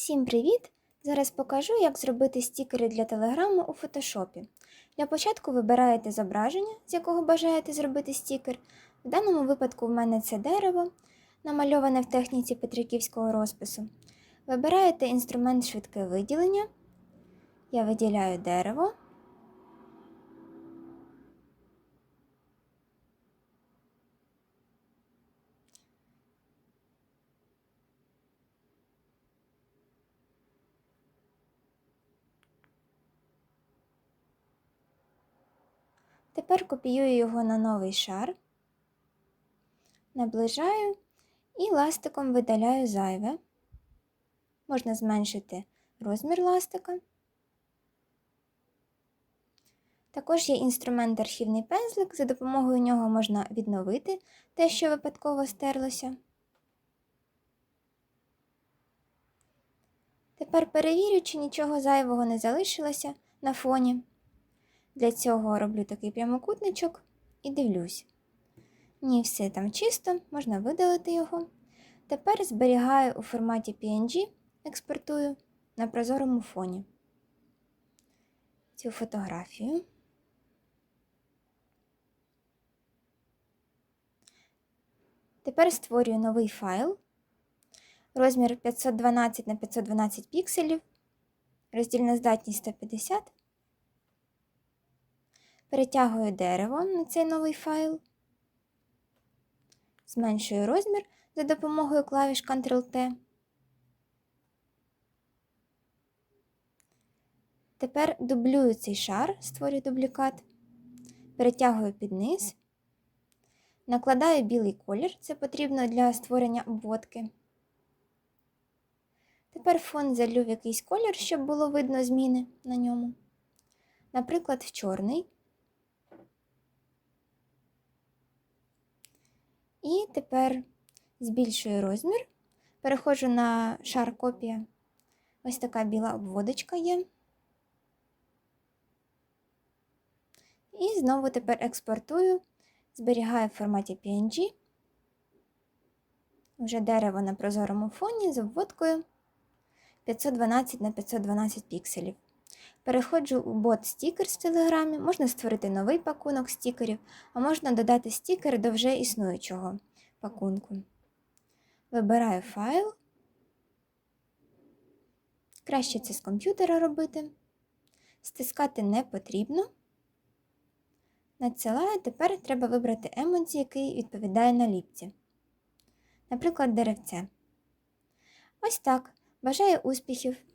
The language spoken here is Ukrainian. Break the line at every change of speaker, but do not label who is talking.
Всім привіт! Зараз покажу, як зробити стікери для телеграму у фотошопі. Для початку вибираєте зображення, з якого бажаєте зробити стікер. В даному випадку в мене це дерево, намальоване в техніці петриківського розпису. Вибираєте інструмент швидке виділення. Я виділяю дерево. Тепер копіюю його на новий шар, наближаю і ластиком видаляю зайве. Можна зменшити розмір ластика. Також є інструмент архівний пензлик, за допомогою нього можна відновити те, що випадково стерлося. Тепер перевірю, чи нічого зайвого не залишилося на фоні. Для цього роблю такий прямокутничок і дивлюсь. Ні, все там чисто, можна видалити його. Тепер зберігаю у форматі PNG, експортую на прозорому фоні цю фотографію. Тепер створюю новий файл. Розмір 512 на 512 пікселів, роздільна здатність 150. Перетягую дерево на цей новий файл, зменшую розмір за допомогою клавіш Ctrl-T. Тепер дублюю цей шар, створюю дублікат, перетягую під низ, накладаю білий колір, це потрібно для створення обводки. Тепер фон залю в якийсь колір, щоб було видно зміни на ньому. Наприклад, в чорний. І тепер збільшую розмір, переходжу на шар копія. Ось така біла обводочка є. І знову тепер експортую, зберігаю в форматі PNG. Вже дерево на прозорому фоні з обводкою 512 на 512 пікселів. Переходжу у бот стікер з телеграмі, можна створити новий пакунок стікерів, а можна додати стікер до вже існуючого пакунку. Вибираю файл. Краще це з комп'ютера робити. Стискати не потрібно. Надсилаю, тепер треба вибрати емодзі, який відповідає наліпці. Наприклад, деревце. Ось так. Бажаю успіхів!